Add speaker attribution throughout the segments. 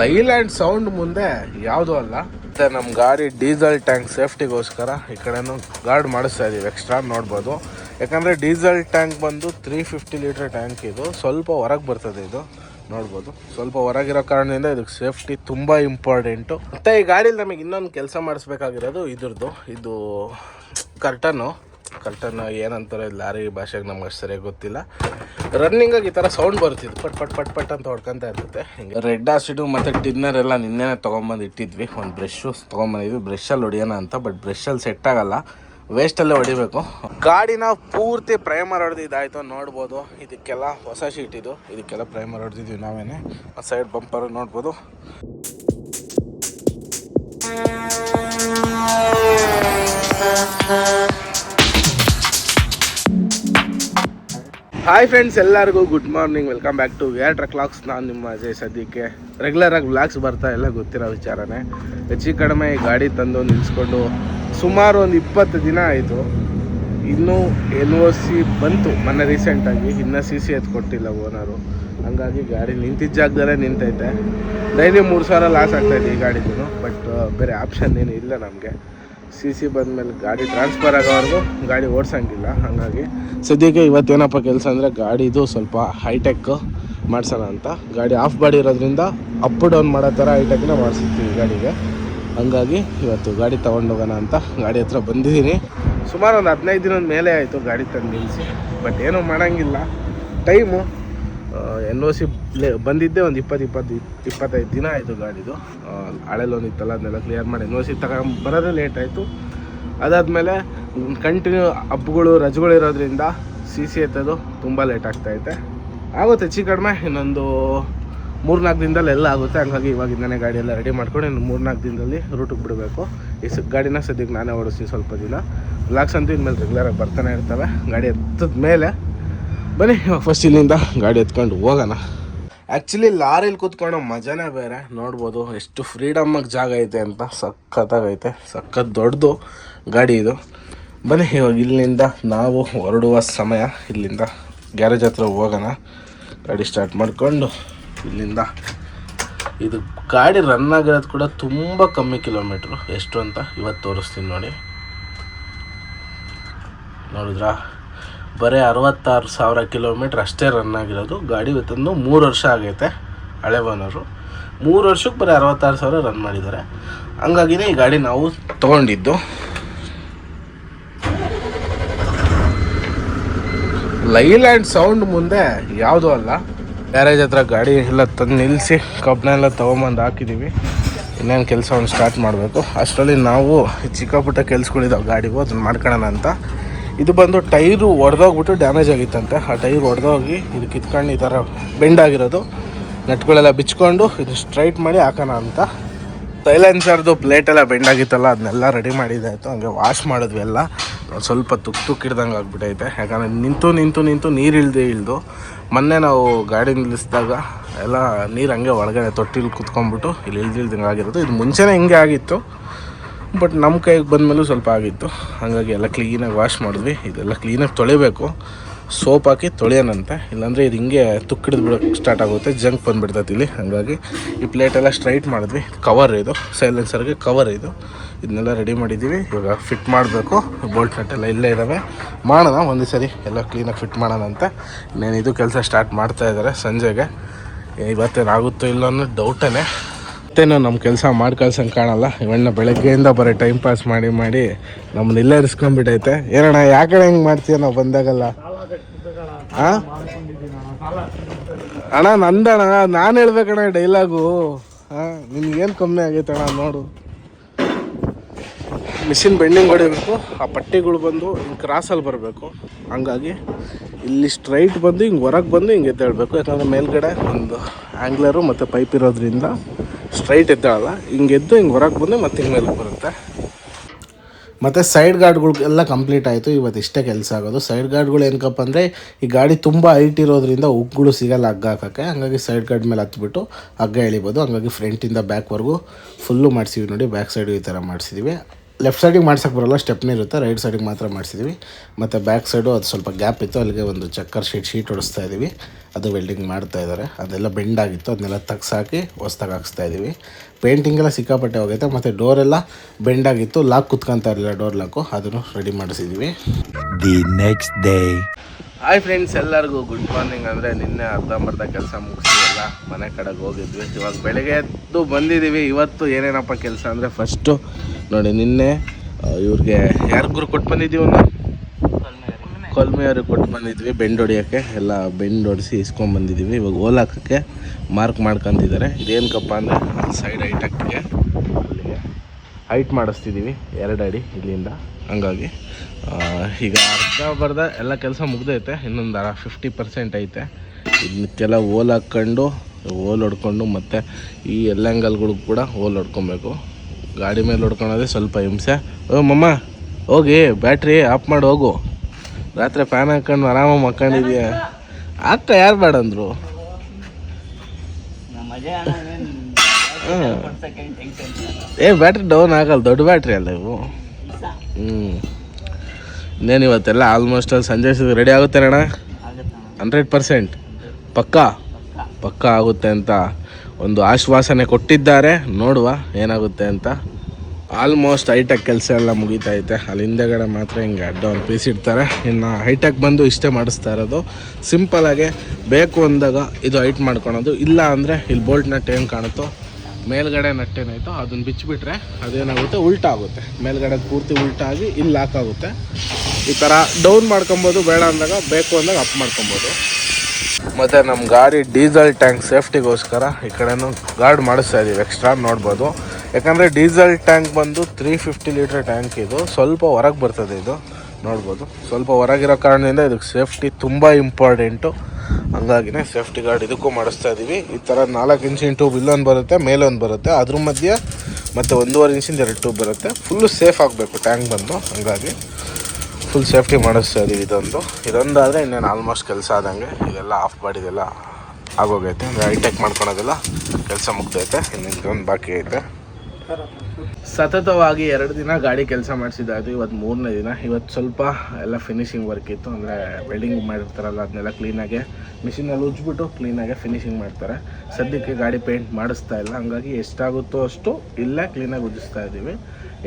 Speaker 1: Leyland sound ಮುಂದೆ ಯಾವುದೂ ಅಲ್ಲ. ಮತ್ತೆ ನಮ್ಮ ಗಾಡಿ ಡೀಸೆಲ್ ಟ್ಯಾಂಕ್ ಸೇಫ್ಟಿಗೋಸ್ಕರ ಈ ಕಡೆನೂ ಗಾರ್ಡ್ ಮಾಡಿಸ್ತಾ ಇದ್ದೀವಿ ಎಕ್ಸ್ಟ್ರಾ ನೋಡ್ಬೋದು. ಯಾಕಂದರೆ ಡೀಸೆಲ್ ಟ್ಯಾಂಕ್ ಬಂದು ತ್ರೀ ಫಿಫ್ಟಿ ಲೀಟರ್ ಟ್ಯಾಂಕ್ ಇದು. ಸ್ವಲ್ಪ ಹೊರಗೆ ಬರ್ತದೆ ಇದು. ನೋಡ್ಬೋದು. ಸ್ವಲ್ಪ ಹೊರಗಿರೋ ಕಾರಣದಿಂದ ಇದಕ್ಕೆ ಸೇಫ್ಟಿ ತುಂಬ ಇಂಪಾರ್ಟೆಂಟು. ಮತ್ತು ಈ ಗಾಡೀಲಿ ನಮಗೆ ಇನ್ನೊಂದು ಕೆಲಸ ಮಾಡಿಸ್ಬೇಕಾಗಿರೋದು ಇದ್ರದ್ದು. ಇದು ಕರ್ಟನ್ನು. ಕರ್ಟನ್ ಏನಂತಾರೆ ಲಾರಿ ಭಾಷೆಗೆ ನಮ್ಗೆ ಅಷ್ಟು ಸರಿಯಾಗಿ ಗೊತ್ತಿಲ್ಲ. ರನ್ನಿಂಗಾಗಿ ಈ ಥರ ಸೌಂಡ್ ಬರ್ತಿದ್ದು ಪಟ್ ಪಟ್ ಪಟ್ ಪಟ್ ಅಂತ ಹೊಡ್ಕೊಂತ ಇರ್ತೈತೆ. ಹಿಂಗೆ. ರೆಡ್ ಆಸಿಡು ಮತ್ತು ಟಿನ್ನರ್ ಎಲ್ಲ ನಿನ್ನೆನೇ ತೊಗೊಂಬಂದು ಇಟ್ಟಿದ್ವಿ. ಒಂದು ಬ್ರಷು ತೊಗೊಂಬಂದಿದ್ವಿ. ಬ್ರಷಲ್ಲಿ ಹೊಡಿಯೋಣ ಅಂತ ಬಟ್ ಬ್ರಷಲ್ಲಿ ಸೆಟ್ ಆಗಲ್ಲ. ವೇಸ್ಟಲ್ಲೇ ಹೊಡಿಬೇಕು. ಗಾಡಿನ ಪೂರ್ತಿ ಪ್ರೈಮರ್ ಹೊಡೆದು ಇದಾಯಿತು ನೋಡ್ಬೋದು. ಇದಕ್ಕೆಲ್ಲ ಹೊಸ ಶೀಟ್ ಇದು. ಇದಕ್ಕೆಲ್ಲ ಪ್ರೈಮರ್ ಹೊಡೆದಿದ್ವಿ ನಾವೇನೆ. ಸೈಡ್ ಬಂಪರ್ ನೋಡ್ಬೋದು. ಹಾಯ್ ಫ್ರೆಂಡ್ಸ್ ಎಲ್ಲರಿಗೂ good morning welcome back to we are truck vlogs ನಾನು ನಿಮ್ಮ ಅಜಯ್ ಸದ್ಯಕ್ಕೆ. ರೆಗ್ಯುಲರಾಗಿ ವ್ಲಾಗ್ಸ್ ಬರ್ತಾ ಎಲ್ಲ ಗೊತ್ತಿರೋ ವಿಚಾರನೇ. ಹೆಚ್ಚು ಕಡಿಮೆ ಈ ಗಾಡಿ ತಂದು ನಿಲ್ಲಿಸ್ಕೊಂಡು ಸುಮಾರು ಒಂದು ಇಪ್ಪತ್ತು ದಿನ ಆಯಿತು. ಇನ್ನೂ ಎನ್ ಒ ಸಿ ಬಂತು, ಮೊನ್ನೆ ರೀಸೆಂಟಾಗಿ ಇನ್ನೂ ಸಿ ಸಿ ಎತ್ ಕೊಟ್ಟಿಲ್ಲ ಓನರು ಹಂಗಾಗಿ ಗಾಡಿ ನಿಂತಿದ್ದ ಜಾಗದಲ್ಲೇ ನಿಂತೈತೆ. ಡೈಲಿ ಮೂರು ಸಾವಿರ ಲಾಸ್ ಆಗ್ತಾಯಿದೆ ಈ ಗಾಡಿದೂ ಬಟ್ ಬೇರೆ ಆಪ್ಷನ್ ಏನು ಇಲ್ಲ ನಮಗೆ. ಸಿ ಸಿ ಬಂದಮೇಲೆ ಗಾಡಿ ಟ್ರಾನ್ಸ್ಫರ್ ಆಗೋವರೆಗೂ ಗಾಡಿ ಓಡಿಸಂಗಿಲ್ಲ. ಹಾಗಾಗಿ ಸದ್ಯಕ್ಕೆ ಇವತ್ತೇನಪ್ಪ ಕೆಲಸ ಅಂದರೆ ಗಾಡಿದು ಸ್ವಲ್ಪ ಹೈಟೆಕ್ ಮಾಡ್ಸೋಣ ಅಂತ. ಗಾಡಿ ಆಫ್ ಬಾಡಿ ಇರೋದ್ರಿಂದ ಅಪ್ ಡೌನ್ ಮಾಡೋ ಥರ ಹೈಟೆಕ್ನ ಮಾಡಿಸಿರ್ತೀವಿ ಗಾಡಿಗೆ. ಹಂಗಾಗಿ ಇವತ್ತು ಗಾಡಿ ತೊಗೊಂಡೋಗೋಣ ಅಂತ ಗಾಡಿ ಹತ್ರ ಬಂದಿದ್ದೀನಿ. ಸುಮಾರು ಒಂದು ಹದಿನೈದು ದಿನದ ಮೇಲೆ ಆಯಿತು ಗಾಡಿ ತಂದು ನಿಲ್ಲಿಸಿ ಬಟ್ ಏನೂ ಮಾಡೋಂಗಿಲ್ಲ. ಟೈಮು ಎನ್ ಒ ಸಿ ಬಂದಿದ್ದೆ ಒಂದು ಇಪ್ಪತ್ತು ಇಪ್ಪತ್ತು ಇಪ್ಪತ್ತೈದು ದಿನ ಆಯಿತು ಗಾಡಿದು. ಹಳೆ ಲೋನ್ ಇತ್ತಲ್ಲ, ಅದನ್ನೆಲ್ಲ ಕ್ಲಿಯರ್ ಮಾಡಿ ಎನ್ ಒ ಸಿ ತಗೊಂಡು ಬರೋದೇ ಲೇಟ್ ಆಯಿತು. ಅದಾದಮೇಲೆ ಕಂಟಿನ್ಯೂ ಹಬ್ಬಗಳು, ರಜೆಗಳು ಇರೋದ್ರಿಂದ ಸಿ ಸಿ ಎತ್ತೋದು ತುಂಬ ಲೇಟ್ ಆಗ್ತಾಯಿದೆ ಆಗುತ್ತೆ, ಹೆಚ್ಚು ಕಡಿಮೆ. ಇನ್ನೊಂದು ಮೂರ್ನಾಲ್ಕು ದಿನದಲ್ಲಿ ಎಲ್ಲ ಆಗುತ್ತೆ. ಹಂಗಾಗಿ ಗಾಡಿ ಎಲ್ಲ ರೆಡಿ ಮಾಡ್ಕೊಂಡು ಇನ್ನು ಮೂರ್ನಾಲ್ಕು ದಿನದಲ್ಲಿ ರೂಟಿಗೆ ಬಿಡಬೇಕು. ಈ ಸ ಗಾಡಿನ ಸದ್ಯಕ್ಕೆ ನಾನೇ ಓಡಿಸ್ತೀನಿ ಸ್ವಲ್ಪ ದಿನ. ಲಾಕ್ಸ್ ಅಂತೂ ಇನ್ಮೇಲೆ ರೆಗ್ಯುಲರಾಗಿ ಬರ್ತಾನೆ ಇರ್ತವೆ. ಗಾಡಿ ಎತ್ತದ ಮೇಲೆ ಬನ್ನಿ ಫಸ್ಟ್ ಇಲ್ಲಿಂದ ಗಾಡಿ ಎತ್ಕೊಂಡು ಹೋಗೋಣ. ಆ್ಯಕ್ಚುಲಿ ಲಾರಿಲಿ ಕೂತ್ಕೊಳ್ಳೋ ಮಜಾನೇ ಬೇರೆ. ನೋಡ್ಬೋದು ಎಷ್ಟು ಫ್ರೀಡಮ್ಮಾಗಿ ಜಾಗ ಐತೆ ಅಂತ. ಸಖತ್ತಾಗೈತೆ. ಸಖತ್ ದೊಡ್ಡದು ಗಾಡಿ ಇದು. ಬನ್ನಿ, ಇವಾಗ ಇಲ್ಲಿಂದ ನಾವು ಹೊರಡುವ ಸಮಯ. ಇಲ್ಲಿಂದ ಗ್ಯಾರೇಜ್ ಹತ್ರ ಹೋಗೋಣ. ಗಾಡಿ ಸ್ಟಾರ್ಟ್ ಮಾಡಿಕೊಂಡು ಇಲ್ಲಿಂದ. ಇದು ಗಾಡಿ ರನ್ ಆಗಿರೋದು ಕೂಡ ತುಂಬ ಕಮ್ಮಿ ಕಿಲೋಮೀಟ್ರು ಎಷ್ಟು ಅಂತ ಇವತ್ತು ತೋರಿಸ್ತೀನಿ ನೋಡಿ. ನೋಡಿದ್ರಾ? ಬರೀ ಅರವತ್ತಾರು ಸಾವಿರ ಕಿಲೋಮೀಟ್ರ್ ಅಷ್ಟೇ ರನ್ ಆಗಿರೋದು. ಗಾಡಿ ಇವತ್ತೊಂದು ಮೂರು ವರ್ಷ ಆಗೈತೆ ಹಳೆ ಓನರು ಮೂರು ವರ್ಷಕ್ಕೆ ಬರೀ ಅರವತ್ತಾರು ಸಾವಿರ ರನ್ ಮಾಡಿದ್ದಾರೆ. ಹಂಗಾಗಿನೇ ಈ ಗಾಡಿ ನಾವು ತೊಗೊಂಡಿದ್ದು. ಲೈಲ್ಯಾಂಡ್ ಸೌಂಡ್ ಮುಂದೆ ಯಾವುದೂ ಅಲ್ಲ. ಗ್ಯಾರೇಜ್ ಹತ್ರ ಗಾಡಿ ಎಲ್ಲ ತಂದು ನಿಲ್ಲಿಸಿ ಕಬ್ಬನ ಎಲ್ಲ ತೊಗೊಂಬಂದು ಹಾಕಿದ್ದೀವಿ. ಇನ್ನೇನು ಕೆಲಸವನ್ನು ಸ್ಟಾರ್ಟ್ ಮಾಡಬೇಕು. ಅಷ್ಟರಲ್ಲಿ ನಾವು ಚಿಕ್ಕಪುಟ್ಟ ಕೆಲ್ಸಗಳಿದ್ದಾವೆ ಗಾಡಿಗೂ, ಅದನ್ನು ಮಾಡ್ಕೊಳ್ಳೋಣ ಅಂತ. ಇದು ಬಂದು ಟೈರು ಒಡೆದೋಗ್ಬಿಟ್ಟು ಡ್ಯಾಮೇಜ್ ಆಗಿತ್ತಂತೆ. ಆ ಟೈರ್ ಒಡೆದೋಗಿ ಇದು ಕಿತ್ಕೊಂಡು ಈ ಥರ ಬೆಂಡ್ ಆಗಿರೋದು. ನಟ್ಗಳೆಲ್ಲ ಬಿಚ್ಕೊಂಡು ಇದು ಸ್ಟ್ರೈಟ್ ಮಾಡಿ ಹಾಕೋಣ ಅಂತ. ಸೈಲೆನ್ಸರ್ದು ಪ್ಲೇಟೆಲ್ಲ ಬೆಂಡ್ ಆಗಿತ್ತಲ್ಲ, ಅದನ್ನೆಲ್ಲ ರೆಡಿ ಮಾಡಿದ್ದಾಯಿತು ಹಂಗೆ ವಾಶ್ ಮಾಡಿದ್ವಿ ಎಲ್ಲ. ಸ್ವಲ್ಪ ತುಕ್ ತುಕ್ ಹಿಡ್ದಂಗೆ ಆಗ್ಬಿಟ್ಟೈತೆ. ಯಾಕಂದರೆ ನಿಂತು ನಿಂತು ನಿಂತು ನೀರು ಇಳ್ದು ಇಳ್ದು. ಮೊನ್ನೆ ನಾವು ಗಾಡಿ ನಿಲ್ಲಿಸಿದಾಗ ಎಲ್ಲ ನೀರು ಹಂಗೆ ಒಳಗಡೆ ತೊಟ್ಟಿಲಿ ಕುತ್ಕೊಂಡ್ಬಿಟ್ಟು ಇಲ್ಲಿ ಇಳ್ದಿಳ್ದಂಗೆ ಆಗಿರೋದು. ಇದು ಮುಂಚೆನೇ ಹಿಂಗೆ ಆಗಿತ್ತು. ಬಟ್ ನಮ್ಮ ಕೈಗೆ ಬಂದಮೇಲೂ ಸ್ವಲ್ಪ ಆಗಿತ್ತು. ಹಾಗಾಗಿ ಎಲ್ಲ ಕ್ಲೀನಾಗಿ ವಾಶ್ ಮಾಡಿದ್ವಿ. ಇದೆಲ್ಲ ಕ್ಲೀನಾಗಿ ತೊಳಿಬೇಕು. ಸೋಪ್ ಹಾಕಿ ತೊಳೆಯೋಣಂತೆ. ಇಲ್ಲಾಂದರೆ ಇದು ಹಿಂಗೆ ತುಕ್ಕಿಡಿದು ಬಿಡೋಕ್ಕೆ ಸ್ಟಾರ್ಟ್ ಆಗುತ್ತೆ. ಜಂಕ್ ಬಂದುಬಿಡ್ತೈತೆ ಇಲ್ಲಿ. ಹಾಗಾಗಿ ಈ ಪ್ಲೇಟೆಲ್ಲ ಸ್ಟ್ರೈಟ್ ಮಾಡಿದ್ವಿ. ಕವರ್ ಇದು. ಸೈಲೆನ್ಸರ್ಗೆ ಕವರ್ ಇದು. ಇದನ್ನೆಲ್ಲ ರೆಡಿ ಮಾಡಿದ್ದೀವಿ. ಇವಾಗ ಫಿಟ್ ಮಾಡಬೇಕು. ಬೋಲ್ಟ್ ಎಲ್ಲ ಇಲ್ಲೇ ಇದ್ದಾವೆ ಮಾಡೋಣ. ಒಂದೇ ಸರಿ ಎಲ್ಲ ಕ್ಲೀನಾಗಿ ಫಿಟ್ ಮಾಡೋಣ ಅಂತ ಇನ್ನೇನು ಇದು ಕೆಲಸ ಸ್ಟಾರ್ಟ್ ಮಾಡ್ತಾ ಇದ್ದಾರೆ ಸಂಜೆಗೆ. ಇವತ್ತೇನಾಗುತ್ತೋ ಇಲ್ಲೋ ಅನ್ನೋ ಡೌಟೇ ಮತ್ತೇನು ನಮ್ಮ ಕೆಲಸ ಮಾಡಿ ಕಳ್ಸಂಗೆ ಕಾಣಲ್ಲ. ಇವಣ್ಣ ಬೆಳಗ್ಗೆಯಿಂದ ಬರೀ ಟೈಮ್ ಪಾಸ್ ಮಾಡಿ ಮಾಡಿ ನಮ್ಮನ್ನ ಇಲ್ಲೇ ಇರಿಸ್ಕೊಂಡ್ಬಿಟ್ಟೈತೆ ಏನಣ್ಣ ಯಾಕಡೆ ಹೆಂಗೆ ಮಾಡ್ತೀಯ ನಾವು ಬಂದಾಗಲ್ಲ? ಅಣ್ಣ, ನಂದಣ್ಣ, ನಾನು ಹೇಳ್ಬೇಕಣ್ಣ ಡೈಲಾಗು ಹಾಂ ನಿನ್ಗೇನು ಕಮ್ಮಿ ಆಗೈತೆ ಅಣ್ಣ ನೋಡು. ಮಿಷಿನ್ ಬೆಂಡಿಂಗ್ ಹೊಡಿಬೇಕು, ಆ ಪಟ್ಟಿಗಳು ಬಂದು ಹಿಂಗೆ ಕ್ರಾಸಲ್ಲಿ ಬರಬೇಕು. ಹಂಗಾಗಿ ಇಲ್ಲಿ ಸ್ಟ್ರೈಟ್ ಬಂದು ಹಿಂಗೆ ಹೊರಗೆ ಬಂದು ಹಿಂಗೆ ಎದ್ದೇಳಬೇಕು. ಯಾಕಂದರೆ ಮೇಲ್ಗಡೆ ಒಂದು ಆ್ಯಂಗ್ಲರು ಮತ್ತು ಪೈಪ್ ಇರೋದ್ರಿಂದ ಸ್ಟ್ರೈಟ್ ಎದ್ದಾಳಲ್ಲ ಹಿಂಗೆ ಎದ್ದು ಹಿಂಗೆ ಹೊರಗೆ ಬಂದು ಮತ್ತೆ ಹಿಂಗೆ ಮೇಲಕ್ಕೆ ಬರುತ್ತೆ. ಮತ್ತು ಸೈಡ್ ಗಾರ್ಡ್ಗಳು ಎಲ್ಲ ಕಂಪ್ಲೀಟ್ ಆಯಿತು, ಇವತ್ತು ಇಷ್ಟೇ ಕೆಲಸ ಆಗೋದು. ಸೈಡ್ ಗಾರ್ಡ್ಗಳು ಏನಕ್ಕಪ್ಪ ಅಂದರೆ, ಈ ಗಾಡಿ ತುಂಬ ಹೈಟ್ ಇರೋದ್ರಿಂದ ಉಗ್ಗಳು ಸಿಗಲ್ಲ ಹಗ್ಗ ಹಾಕೋಕ್ಕೆ. ಹಂಗಾಗಿ ಸೈಡ್ ಗಾರ್ಡ್ ಮೇಲೆ ಹತ್ಬಿಟ್ಟು ಹಗ್ಗ ಎಳಿಬೋದು. ಹಂಗಾಗಿ ಫ್ರಂಟಿಂದ ಬ್ಯಾಕ್ವರೆಗೂ ಫುಲ್ಲು ಮಾಡಿಸಿವಿ ನೋಡಿ ಬ್ಯಾಕ್ ಸೈಡು ಈ ಥರ ಮಾಡಿಸಿದ್ದೀವಿ ಲೆಫ್ಟ್ ಸೈಡಿಗೆ ಮಾಡ್ಸೋಕ್ಕೆ ಬರೋಲ್ಲ ಸ್ಟೆಪ್ನೇ ಇರುತ್ತೆ. ರೈಟ್ ಸೈಡಿಗೆ ಮಾತ್ರ ಮಾಡಿಸಿದ್ವಿ. ಮತ್ತು ಬ್ಯಾಕ್ ಸೈಡು ಅದು ಸ್ವಲ್ಪ ಗ್ಯಾಪ್ ಇತ್ತು. ಅಲ್ಲಿಗೆ ಒಂದು ಚಕ್ಕರ್ ಶೀಟ್ ಶೀಟ್ ಹೊಡಿಸ್ತಾ ಇದ್ದೀವಿ ಅದು ವೆಲ್ಡಿಂಗ್ ಮಾಡ್ತಾ ಇದ್ದಾರೆ ಅದೆಲ್ಲ ಬೆಂಡ್ ಆಗಿತ್ತು. ಅದನ್ನೆಲ್ಲ ತೆಗ್ಸಾಕಿ ಹೊಸ್ದಾಗಿ ಹಾಕ್ಸ್ತಾ ಇದ್ದೀವಿ ಪೇಂಟಿಂಗ್ ಎಲ್ಲ ಸಿಕ್ಕಾಪಟ್ಟೆ ಹೋಗೈತೆ. ಮತ್ತು ಡೋರೆಲ್ಲ ಬೆಂಡ್ ಆಗಿತ್ತು. ಲಾಕ್ ಕುತ್ಕೊಂತ ಇರಲಿಲ್ಲ ಡೋರ್ ಲಾಕು ಅದನ್ನು ready ಮಾಡಿಸಿದ್ವಿ.
Speaker 2: The next day.
Speaker 1: Hi friends ಎಲ್ಲರಿಗೂ ಗುಡ್ ಮಾರ್ನಿಂಗ್ ಅಂದರೆ ನಿನ್ನೆ ಅರ್ಧಂಬರ್ಧ ಕೆಲಸ ಮುಗಿಸಿ ಎಲ್ಲ ಮನೆ ಕಡೆಗೆ ಹೋಗಿದ್ವಿ. ಇವಾಗ ಬೆಳಗ್ಗೆ ಎದ್ದು ಬಂದಿದ್ದೀವಿ. ಇವತ್ತು ಏನೇನಪ್ಪ ಕೆಲಸ ಅಂದರೆ ಫಸ್ಟು ನೋಡಿ, ನಿನ್ನೆ ಇವ್ರಿಗೆ ಯಾರಿಗೂ ಕೊಟ್ಟು ಬಂದಿದ್ದೀವಿ ನಾವು ಕೊಲ್ಮೆಯವ್ರಿಗೆ ಕೊಟ್ಟು ಬಂದಿದ್ವಿ. ಬೆಂಡ್ ಹೊಡಿಯೋಕ್ಕೆ ಎಲ್ಲ ಬೆಂಡ್ ಹೊಡಿಸಿ ಇಸ್ಕೊಂಬಂದಿದ್ದೀವಿ ಇವಾಗ ಓಲಾಕಕ್ಕೆ ಹಾಕೋಕ್ಕೆ ಮಾರ್ಕ್ ಮಾಡ್ಕೊಂತಿದ್ದಾರೆ. ಇದೇನಕ್ಕಪ್ಪ ಅಂದರೆ ಸೈಡ್ ಐಟಕ್ಕೆ ಹೈಟ್ ಮಾಡಿಸ್ತಿದ್ದೀವಿ, ಎರಡು ಅಡಿ ಇಲ್ಲಿಂದ. ಹಂಗಾಗಿ ಈಗ ಅರ್ಧ ಬರ್ಧ ಎಲ್ಲ ಕೆಲಸ ಮುಗ್ದೈತೆ, ಇನ್ನೊಂದು ಫಿಫ್ಟಿ ಪರ್ಸೆಂಟ್ ಐತೆ. ಇದಕ್ಕೆಲ್ಲ ಓಲ್ ಹಾಕ್ಕೊಂಡು ಓಲ್ ಹೊಡ್ಕೊಂಡು ಮತ್ತು ಈ ಎಲ್ಲ ಆ್ಯಂಗಲ್ಗಳಿಗೂ ಕೂಡ ಓಲ್ ಹೊಡ್ಕೊಬೇಕು. ಗಾಡಿ ಮೇಲೆ ಹೊಡ್ಕೊಳೋದೇ ಸ್ವಲ್ಪ ಹಿಂಸೆ. ಓ, ಮಮ್ಮ, ಹೋಗಿ, ಬ್ಯಾಟ್ರಿ ಆಫ್ ಮಾಡಿ, ಹೋಗು. ರಾತ್ರಿ ಫ್ಯಾನ್ ಹಾಕ್ಕೊಂಡು ಆರಾಮಾಗಿ ಮಕ್ಕೊಂಡಿದ್ಯಾ? ಆಗ್ತಾ ಯಾರು ಬೇಡಂದ್ರು ಏ ಬ್ಯಾಟ್ರಿ ಡೌನ್ ಆಗಲ್ಲ, ದೊಡ್ಡ ಬ್ಯಾಟ್ರಿ ಅಲ್ಲ ಇವು ಹ್ಞೂ ಇನ್ನೇನು ಇವತ್ತೆಲ್ಲ ಆಲ್ಮೋಸ್ಟ್ ಅಲ್ಲಿ ಸಂಜೆ ರೆಡಿ ಆಗುತ್ತೆ ಅಣ್ಣ? ಹಂಡ್ರೆಡ್ ಪರ್ಸೆಂಟ್ ಪಕ್ಕಾ? ಪಕ್ಕಾ ಆಗುತ್ತೆ ಅಂತ ಒಂದು ಆಶ್ವಾಸನೆ ಕೊಟ್ಟಿದ್ದಾರೆ. ನೋಡುವ ಏನಾಗುತ್ತೆ ಅಂತ. ಆಲ್ಮೋಸ್ಟ್ ಹೈಟೆಕ್ ಕೆಲಸ ಎಲ್ಲ ಮುಗಿತೈತೆ ಅಲ್ಲಿ ಹಿಂದೆಗಡೆ ಮಾತ್ರ ಹಿಂಗೆ ಅಡ್ಡ ಒಂದು ಪೀಸ್ ಇಡ್ತಾರೆ. ಇನ್ನು ಹೈಟೆಕ್ ಬಂದು ಇಷ್ಟೇ ಮಾಡಿಸ್ತಾ ಇರೋದು. ಸಿಂಪಲಾಗೆ ಬೇಕು ಅಂದಾಗ ಇದು ಹೈಟ್ ಮಾಡ್ಕೊಳೋದು. ಇಲ್ಲ ಅಂದರೆ ಇಲ್ಲಿ ಬೋಲ್ಟ್ನ ಟೇಮ್ ಕಾಣುತ್ತೋ ಮೇಲ್ಗಡೆ ನಟ್ಟೇನಾಯ್ತೋ ಅದನ್ನ ಬಿಚ್ಚಿಬಿಟ್ರೆ ಅದೇನಾಗುತ್ತೆ? ಉಲ್ಟಾಗುತ್ತೆ. ಮೇಲ್ಗಡೆ ಪೂರ್ತಿ ಉಲ್ಟಾಗಿ ಇಲ್ಲಿ ಲಾಕ್ ಆಗುತ್ತೆ. ಈ ಥರ ಡೌನ್ ಮಾಡ್ಕೊಬೋದು, ಬೇಡ ಅಂದಾಗ, ಬೇಕು ಅಂದಾಗ ಅಪ್ ಮಾಡ್ಕೊಬೋದು. ಮತ್ತು ನಮ್ಮ ಗಾಡಿ ಡೀಸೆಲ್ ಟ್ಯಾಂಕ್ ಸೇಫ್ಟಿಗೋಸ್ಕರ ಈ ಕಡೆನೂ ಗಾರ್ಡ್ ಮಾಡಿಸ್ತಾ ಇದ್ದೀವಿ ಎಕ್ಸ್ಟ್ರಾ ನೋಡ್ಬೋದು. ಯಾಕಂದರೆ ಡೀಸೆಲ್ ಟ್ಯಾಂಕ್ ಬಂದು ತ್ರೀ ಫಿಫ್ಟಿ ಲೀಟ್ರ್ ಟ್ಯಾಂಕ್ ಇದು. ಸ್ವಲ್ಪ ಹೊರಗೆ ಬರ್ತದೆ ಇದು. ನೋಡ್ಬೋದು. ಸ್ವಲ್ಪ ಹೊರಗಿರೋ ಕಾರಣದಿಂದ ಇದಕ್ಕೆ ಸೇಫ್ಟಿ ತುಂಬ ಇಂಪಾರ್ಟೆಂಟು. ಹಂಗಾಗಿನೇ ಸೇಫ್ಟಿ ಗಾರ್ಡ್ ಇದಕ್ಕೂ ಮಾಡಿಸ್ತಾ ಇದ್ದೀವಿ ಈ ಥರ ನಾಲ್ಕು ಇಂಚಿನ ಟ್ಯೂಬ್ ಇಲ್ಲೊಂದು ಬರುತ್ತೆ, ಮೇಲೊಂದು ಬರುತ್ತೆ, ಅದ್ರ ಮಧ್ಯೆ ಮತ್ತು ಒಂದೂವರೆ ಇಂಚಿಂದ ಎರಡು ಟ್ಯೂಬ್ ಬರುತ್ತೆ. ಫುಲ್ಲು ಸೇಫ್ ಆಗಬೇಕು ಟ್ಯಾಂಕ್ ಬಂದು. ಹಂಗಾಗಿ ಫುಲ್ ಸೇಫ್ಟಿ ಮಾಡಿಸ್ತಾ ಇದ್ದೀವಿ ಇದೊಂದು. ಇದೊಂದಾದರೆ ಇನ್ನೇನು ಆಲ್ಮೋಸ್ಟ್ ಕೆಲಸ ಆದಂಗೆ ಇದೆಲ್ಲ ಆಫ್ ಮಾಡಿದೆಲ್ಲ ಆಗೋಗೈತೆ. ಅಂದರೆ ಹೈಟೆಕ್ ಮಾಡ್ಕೊಳೋದೆಲ್ಲ ಕೆಲಸ ಮುಗ್ದೈತೆ. ಇನ್ನೊಂದು ಬಾಕಿ ಐತೆ. ಸತತವಾಗಿ ಎರಡು ದಿನ ಗಾಡಿ ಕೆಲಸ ಮಾಡಿಸಿದ್ದಾಯ್ತು ಇವತ್ತು ಮೂರನೇ ದಿನ. ಇವತ್ತು ಸ್ವಲ್ಪ ಎಲ್ಲ ಫಿನಿಶಿಂಗ್ ವರ್ಕ್ ಇತ್ತು. ಅಂದರೆ ವೆಲ್ಡಿಂಗ್ ಮಾಡಿರ್ತಾರಲ್ಲ, ಅದನ್ನೆಲ್ಲ ಕ್ಲೀನಾಗೆ ಮಿಷಿನಲ್ಲಿ ಉಜ್ಬಿಟ್ಟು ಕ್ಲೀನಾಗೆ ಫಿನಿಶಿಂಗ್ ಮಾಡ್ತಾರೆ. ಸದ್ಯಕ್ಕೆ ಗಾಡಿ ಪೇಂಟ್ ಮಾಡಿಸ್ತಾ ಇಲ್ಲ. ಹಂಗಾಗಿ ಎಷ್ಟಾಗುತ್ತೋ ಅಷ್ಟು ಇಲ್ಲೇ ಕ್ಲೀನಾಗಿ ಉಜ್ಜಿಸ್ತಾ ಇದ್ದೀವಿ.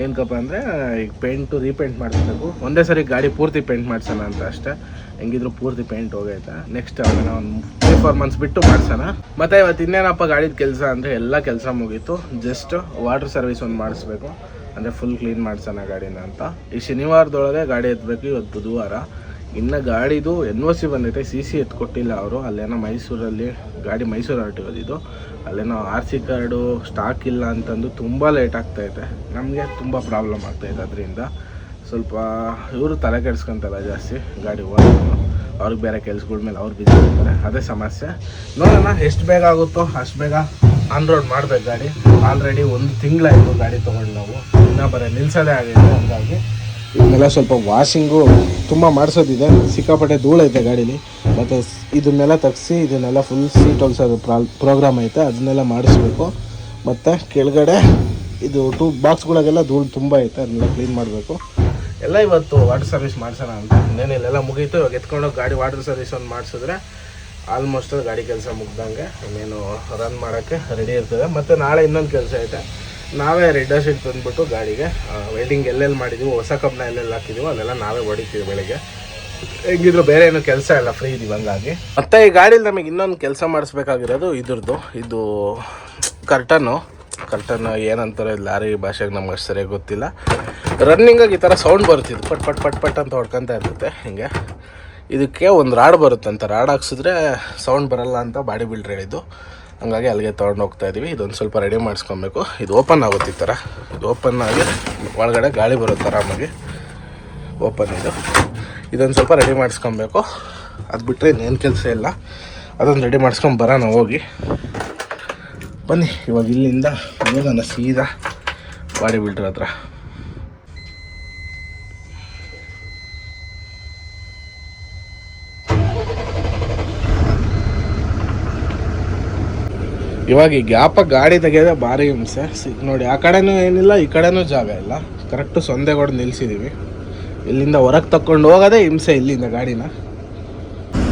Speaker 1: ಏನಕ್ಕಪ್ಪ ಅಂದರೆ, ಈಗ ಪೇಂಟು ರೀಪೇಂಟ್ ಮಾಡಿಸ್ಬೇಕು ಒಂದೇ ಸರಿ ಗಾಡಿ ಪೂರ್ತಿ ಪೇಂಟ್ ಮಾಡಿಸೋಣ ಅಂತ ಅಷ್ಟೇ. ಹೆಂಗಿದ್ರು ಪೂರ್ತಿ ಪೇಂಟ್ ಹೋಗೈತೆ. ನೆಕ್ಸ್ಟ್ ಅದನ್ನ ಒಂದು ತ್ರೀ ಫೋರ್ ಮಂತ್ಸ್ ಬಿಟ್ಟು ಮಾಡ್ಸೋಣ. ಮತ್ತೆ ಇವತ್ತು ಇನ್ನೇನಪ್ಪ ಗಾಡಿದ ಕೆಲಸ ಅಂದರೆ ಎಲ್ಲ ಕೆಲಸ ಮುಗೀತು. ಜಸ್ಟ್ ವಾಟರ್ ಸರ್ವಿಸ್ ಒಂದು ಮಾಡಿಸ್ಬೇಕು. ಅಂದರೆ ಫುಲ್ ಕ್ಲೀನ್ ಮಾಡ್ಸೋಣ ಗಾಡಿನ ಅಂತ. ಈ ಶನಿವಾರದೊಳಗೆ ಗಾಡಿ ಎತ್ತಬೇಕು ಇವತ್ತು ಬುಧವಾರ. ಇನ್ನು ಗಾಡಿದು ಎನ್ ಒ ಸಿ ಬಂದೈತೆ ಸಿ ಸಿ ಎತ್ಕೊಟ್ಟಿಲ್ಲ ಅವರು. ಅಲ್ಲೇನೋ ಮೈಸೂರಲ್ಲಿ ಗಾಡಿ ಮೈಸೂರು ಹೊರಟಿರೋದಿದ್ದು ಅಲ್ಲೇನೋ ಆರ್ ಸಿ ಕಾರ್ಡು ಸ್ಟಾಕ್ ಇಲ್ಲ ಅಂತಂದು ತುಂಬ ಲೇಟ್ ಆಗ್ತೈತೆ ನಮಗೆ ತುಂಬ ಪ್ರಾಬ್ಲಮ್ ಆಗ್ತೈತೆ ಅದರಿಂದ. ಸ್ವಲ್ಪ, ಇವರು ತಲೆ ಕೆಡ್ಸ್ಕೊಂತಾರೆ ಜಾಸ್ತಿ, ಗಾಡಿ ಓಡೋದು ಅವ್ರಿಗೆ ಬೇರೆ ಕೆಲ್ಸಗಳ ಮೇಲೆ ಅವ್ರು ಬಿಸಿ ಇರ್ತಾರೆ. ಅದೇ ಸಮಸ್ಯೆ. ನೋಡೋಣ, ಎಷ್ಟು ಬೇಗ ಆಗುತ್ತೋ ಅಷ್ಟು ಬೇಗ ಆನ್ ರೋಡ್ ಮಾಡ್ಬೇಕು ಗಾಡಿ. ಆಲ್ರೆಡಿ ಒಂದು ತಿಂಗಳಾಯಿತು ಗಾಡಿ ತೊಗೊಂಡು ನಾವು. ಇನ್ನೂ ಬರೀ ನಿಲ್ಸೋದೇ ಆಗಿದೆ ಹಂಗಾಗಿ. ಇದನ್ನೆಲ್ಲ ಸ್ವಲ್ಪ ವಾಷಿಂಗು ತುಂಬ ಮಾಡಿಸೋದಿದೆ. ಸಿಕ್ಕಾಪಟ್ಟೆ ಧೂಳೈತೆ ಗಾಡೀಲಿ. ಮತ್ತು ಇದನ್ನೆಲ್ಲ ತಗ್ಸಿ, ಇದನ್ನೆಲ್ಲ ಫುಲ್ ಸೀಟ್ ಹೊಲ್ಸೋದು ಪ್ರೋಗ್ರಾಮ್ ಐತೆ. ಅದನ್ನೆಲ್ಲ ಮಾಡಿಸ್ಬೇಕು. ಮತ್ತು ಕೆಳಗಡೆ ಇದು ಟೂ ಬಾಕ್ಸ್ಗಳಿಗೆಲ್ಲ ಧೂಳು ತುಂಬ ಐತೆ. ಅದನ್ನೆಲ್ಲ ಕ್ಲೀನ್ ಮಾಡಬೇಕು. ಎಲ್ಲ ಇವತ್ತು ವಾಟರ್ ಸರ್ವಿಸ್ ಮಾಡ್ಸೋಣ ಅಂತ. ಇನ್ನೇನಿಲ್ಲ ಮುಗೀತು. ಇವಾಗ ಎತ್ಕೊಂಡೋಗಿ ಗಾಡಿ ವಾಟರ್ ಸರ್ವಿಸ್ ಒಂದು ಮಾಡಿಸಿದ್ರೆ ಆಲ್ಮೋಸ್ಟ್ ಗಾಡಿ ಕೆಲಸ ಮುಗ್ದಂಗೆ ಇನ್ನೇನು ರನ್ ಮಾಡೋಕ್ಕೆ ರೆಡಿ ಇರ್ತದೆ. ಮತ್ತು ನಾಳೆ ಇನ್ನೊಂದು ಕೆಲಸ ಐತೆ. ನಾವೇ ರೆಡ್ ಶೀಟ್ ತಂದುಬಿಟ್ಟು ಗಾಡಿಗೆ ವೆಲ್ಡಿಂಗ್ ಎಲ್ಲೆಲ್ಲಿ ಮಾಡಿದ್ದೀವಿ ಹೊಸ ಕಬ್ಬನ್ನ ಎಲ್ಲೆಲ್ಲಿ ಹಾಕಿದ್ದೀವೋ ಅಲ್ಲೆಲ್ಲ ನಾವೇ ಹೊಡಿತೀವಿ ಬೆಳಗ್ಗೆ. ಹೆಂಗಿದ್ರು ಬೇರೆ ಏನು ಕೆಲಸ ಇಲ್ಲ ಫ್ರೀ ಇದೀವಿ ಹಂಗಾಗಿ. ಮತ್ತೆ ಈ ಗಾಡೀಲಿ ನಮಗೆ ಇನ್ನೊಂದು ಕೆಲಸ ಮಾಡಿಸ್ಬೇಕಾಗಿರೋದು ಇದ್ರದ್ದು. ಇದು ಕರ್ಟನ್ನು ಕರ್ಟನ್ ಏನಂತಾರೆ ಲಾರಿ ಭಾಷೆಗೆ ನಮ್ಗೆ ಅಷ್ಟು ಸರಿಯಾಗಿ ಗೊತ್ತಿಲ್ಲ. ರನ್ನಿಂಗಾಗಿ ಈ ಥರ ಸೌಂಡ್ ಬರ್ತಿದ್ದು ಪಟ್ ಪಟ್ ಪಟ್ ಪಟ್ ಅಂತ ಹೊಡ್ಕೊಂತ ಇರ್ತೈತೆ. ಹಿಂಗೆ ಇದಕ್ಕೆ ಒಂದು ರಾಡ್ ಬರುತ್ತಂತ ರಾಡ್ ಹಾಕ್ಸಿದ್ರೆ ಸೌಂಡ್ ಬರಲ್ಲ ಅಂತ ಬಾಡಿ ಬಿಲ್ಡ್ರ್ ಹೇಳಿದ್ದು. ಹಂಗಾಗಿ ಅಲ್ಲಿಗೆ ತೊಗೊಂಡು ಹೋಗ್ತಾ ಇದೀವಿ. ಇದೊಂದು ಸ್ವಲ್ಪ ರೆಡಿ ಮಾಡಿಸ್ಕೊಬೇಕು. ಇದು ಓಪನ್ ಆಗುತ್ತೆ ಈ ಥರ. ಇದು ಓಪನ್ ಆಗಿ ಒಳಗಡೆ ಗಾಳಿ ಬರುತ್ತೆ ಆರಾಮಾಗಿ. ಓಪನ್ ಇದು. ಇದೊಂದು ಸ್ವಲ್ಪ ರೆಡಿ ಮಾಡಿಸ್ಕೊಬೇಕು. ಅದು ಬಿಟ್ಟರೆ ಇನ್ನೇನು ಕೆಲಸ ಇಲ್ಲ. ಅದೊಂದು ರೆಡಿ ಮಾಡಿಸ್ಕೊಂಡು ಬರೋಣ, ಹೋಗಿ. ಬನ್ನಿ, ಇವಾಗ ಇಲ್ಲಿಂದ ಹೋಗೋಣ ಸೀದಾ ಬಾಡಿ ಬಿಲ್ಡರ್ ಹತ್ರ. ಇವಾಗ ಈ ಗ್ಯಾಪ ಗಾಡಿ ತೆಗೆಯೋದೇ ಭಾರಿ ಹಿಂಸೆ. ನೋಡಿ, ಆ ಕಡೆನೂ ಏನಿಲ್ಲ, ಈ ಕಡೆನೂ ಜಾಗ ಇಲ್ಲ. ಕರೆಕ್ಟು ಸೊಂದೆಗೋಡು ನಿಲ್ಸಿದ್ದೀವಿ ಇಲ್ಲಿಂದ ಹೊರಗೆ ತಕೊಂಡು ಹೋಗೋದೇ ಹಿಂಸೆ ಇಲ್ಲಿಂದ ಗಾಡಿನ.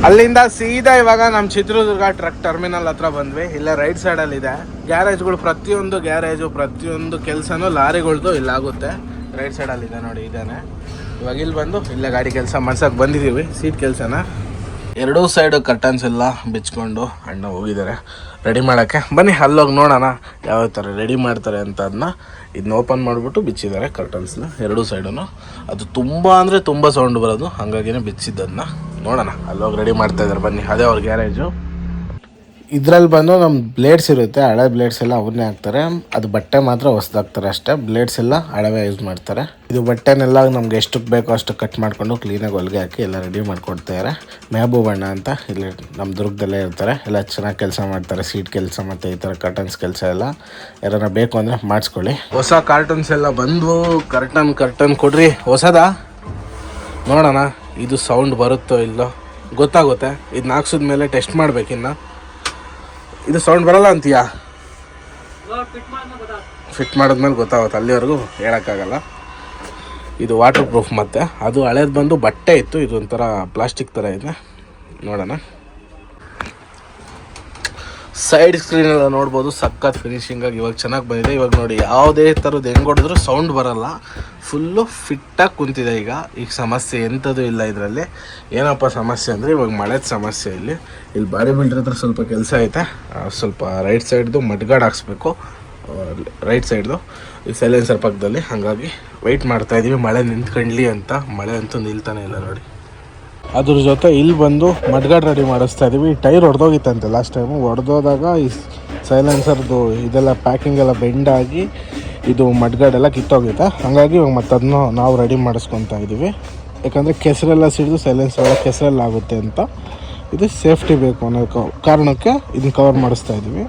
Speaker 1: ಅಲ್ಲಿಂದ ಸೀದಾ ಇವಾಗ ನಮ್ಮ ಚಿತ್ರದುರ್ಗ ಟ್ರಕ್ ಟರ್ಮಿನಲ್ ಹತ್ರ ಬಂದ್ವಿ. ಇಲ್ಲ ರೈಟ್ ಸೈಡಲ್ಲಿ ಇದೆ. ಗ್ಯಾರೇಜ್ಗಳು ಪ್ರತಿಯೊಂದು ಗ್ಯಾರೇಜು ಪ್ರತಿಯೊಂದು ಕೆಲಸನೂ ಲಾರಿಗಳ್ದು ಇಲ್ಲಾಗುತ್ತೆ ರೈಟ್ ಸೈಡಲ್ಲಿ ಇದೆ ನೋಡಿ, ಇದೇನೆ. ಇವಾಗ ಇಲ್ಲಿ ಬಂದು ಇಲ್ಲೇ ಗಾಡಿ ಕೆಲಸ ಮಾಡ್ಸೋಕೆ ಬಂದಿದ್ದೀವಿ ಸೀಟ್ ಕೆಲಸನ. ಎರಡೂ ಸೈಡು ಕರ್ಟನ್ಸ್ ಎಲ್ಲ ಬಿಚ್ಕೊಂಡು ಅಣ್ಣ ಹೋಗಿದ್ದಾರೆ. ರೆಡಿ ಮಾಡೋಕ್ಕೆ? ಬನ್ನಿ, ಅಲ್ಲೋಗಿ ನೋಡೋಣ ಯಾವ ಥರ ರೆಡಿ ಮಾಡ್ತಾರೆ ಅಂತ ಅದನ್ನ ಇದನ್ನ ಓಪನ್ ಮಾಡಿಬಿಟ್ಟು ಬಿಚ್ಚಿದ್ದಾರೆ ಕರ್ಟನ್ಸ್ನ ಎರಡೂ ಸೈಡೂ ಅದು ತುಂಬ ಅಂದರೆ ತುಂಬ ಸೌಂಡ್ ಬರೋದು, ಹಾಗಾಗಿನೇ ಬಿಚ್ಚಿದ್ದದನ್ನ ನೋಡೋಣ, ಅಲ್ಲೋಗಿ ರೆಡಿ ಮಾಡ್ತಾ ಇದ್ದಾರೆ. ಬನ್ನಿ, ಅದೇ ಅವ್ರ ಗ್ಯಾರೇಜು ಇದ್ರಲ್ಲಿ ಬಂದು ನಮ್ಮ ಬ್ಲೇಡ್ಸ್ ಇರುತ್ತೆ, ಹಳೆ ಬ್ಲೇಡ್ಸ್ ಎಲ್ಲ ಅವನ್ನೇ ಹಾಕ್ತಾರೆ. ಅದು ಬಟ್ಟೆ ಮಾತ್ರ ಹೊಸ್ದಾಗ್ತಾರೆ ಅಷ್ಟೇ. ಬ್ಲೇಡ್ಸ್ ಎಲ್ಲ ಹಳವೆ ಯೂಸ್ ಮಾಡ್ತಾರೆ. ಇದು ಬಟ್ಟೆನೆಲ್ಲ ನಮ್ಗೆ ಎಷ್ಟು ಬೇಕೋ ಅಷ್ಟು ಕಟ್ ಮಾಡ್ಕೊಂಡು ಕ್ಲೀನಾಗಿ ಹೊಲಿಗೆ ಹಾಕಿ ಎಲ್ಲ ರೆಡಿ ಮಾಡ್ಕೊಡ್ತಾರೆ ಮೆಹಬೂಬ್ ಅಣ್ಣ ಅಂತ ಇಲ್ಲಿ ನಮ್ಮ ದುರ್ಗದಲ್ಲೇ ಇರ್ತಾರೆ. ಎಲ್ಲ ಚೆನ್ನಾಗಿ ಕೆಲಸ ಮಾಡ್ತಾರೆ ಸೀಟ್ ಕೆಲಸ ಮತ್ತು ಈ ಥರ ಕರ್ಟನ್ಸ್ ಕೆಲಸ ಎಲ್ಲ. ಯಾರನ್ನ ಬೇಕು ಅಂದರೆ ಮಾಡಿಸ್ಕೊಳ್ಳಿ. ಹೊಸ ಕಾರ್ಟನ್ಸ್ ಎಲ್ಲ ಬಂದು ಕರ್ಟನ್ ಕರ್ಟನ್ ಕೊಡ್ರಿ. ಹೊಸದಾ? ನೋಡೋಣ. ಇದು ಸೌಂಡ್ ಬರುತ್ತೋ ಇಲ್ಲೋ? ಗೊತ್ತಾಗುತ್ತೆ. ಇದನ್ನ ಹಾಕ್ಸಿದ ಮೇಲೆ ಟೆಸ್ಟ್ ಮಾಡ್ಬೇಕಿನ್ನ. ಇದು ಸೌಂಡ್ ಬರಲ್ಲ ಅಂತೀಯಾ? ಫಿಟ್ ಮಾಡಿದ್ಮೇಲೆ ಗೊತ್ತಾಗುತ್ತೆ ಅಲ್ಲಿವರೆಗೂ ಹೇಳೋಕ್ಕಾಗಲ್ಲ. ಇದು ವಾಟರ್ ಪ್ರೂಫ್ ಮತ್ತೆ. ಅದು ಹಳೇದು ಬಂದು ಬಟ್ಟೆ ಇತ್ತು ಇದು ಒಂಥರ ಪ್ಲಾಸ್ಟಿಕ್ ಥರ ಇದೆ. ನೋಡೋಣ. ಸೈಡ್ ಸ್ಕ್ರೀನ್ ಎಲ್ಲ ನೋಡ್ಬೋದು, ಸಖತ್ ಫಿನಿಶಿಂಗ್ ಆಗಿ ಇವಾಗ ಚೆನ್ನಾಗಿ ಬಂದಿದೆ. ಇವಾಗ ನೋಡಿ, ಯಾವುದೇ ಥರದ್ದು ಹೆಂಗೆ ಹೊಡೆದ್ರು ಸೌಂಡ್ ಬರಲ್ಲ. ಫುಲ್ಲು ಫಿಟ್ಟಾಗಿ ಕುಂತಿದೆ ಈಗ. ಈಗ ಸಮಸ್ಯೆ ಎಂಥದ್ದು ಇಲ್ಲ ಇದರಲ್ಲಿ. ಏನಪ್ಪ ಸಮಸ್ಯೆ ಅಂದರೆ ಇವಾಗ ಮಳೆದ ಸಮಸ್ಯೆ ಇಲ್ಲಿ. ಇಲ್ಲಿ ಬಾಡಿ ಬಿಲ್ಡರ್ ಹತ್ರ ಸ್ವಲ್ಪ ಕೆಲಸ ಐತೆ. ಸ್ವಲ್ಪ ರೈಟ್ ಸೈಡ್ದು ಮಡ್ಗಾಡ್ ಹಾಕ್ಸ್ಬೇಕು. ರೈಟ್ ಸೈಡ್ದು ಈ ಸೈಲೆನ್ಸರ್ ಪಕ್ಕದಲ್ಲಿ ಹಾಗಾಗಿ ವೆಯ್ಟ್ ಮಾಡ್ತಾಯಿದ್ದೀವಿ ಮಳೆ ನಿಂತ್ಕೊಂಡ್ಲಿ ಅಂತ. ಮಳೆ ಅಂತೂ ನಿಲ್ತಾನೆ ಇಲ್ಲ ನೋಡಿ. ಅದ್ರ ಜೊತೆ ಇಲ್ಲಿ ಬಂದು ಮಡ್ಗಾಡ್ ರೆಡಿ ಮಾಡಿಸ್ತಾ ಇದೀವಿ. ಟೈರ್ ಹೊಡೆದೋಗಿತ್ತಂತೆ ಲಾಸ್ಟ್ ಟೈಮು ಹೊಡೆದೋದಾಗ ಈ ಸೈಲೆನ್ಸರ್ದು ಇದೆಲ್ಲ ಪ್ಯಾಕಿಂಗ್ ಎಲ್ಲ ಬೆಂಡಾಗಿ ಇದು ಮಡ್ಗಾಡ್ ಎಲ್ಲ ಕಿತ್ತೋಗಿತ್ತೆ. ಹಾಗಾಗಿ ಇವಾಗ ಮತ್ತೆ ಅದನ್ನು ನಾವು ರೆಡಿ ಮಾಡಿಸ್ಕೊತಾ ಇದ್ದೀವಿ ಯಾಕಂದರೆ ಕೆಸರೆಲ್ಲ ಸಿಡಿದು ಸೈಲೆನ್ಸರ್ ಎಲ್ಲ ಕೆಸರೆಲ್ಲ ಆಗುತ್ತೆ ಅಂತ. ಇದು ಸೇಫ್ಟಿ ಬೇಕು ಅನ್ನೋ ಕಾರಣಕ್ಕೆ ಇದನ್ನ ಕವರ್ ಮಾಡಿಸ್ತಾ ಇದ್ದೀವಿ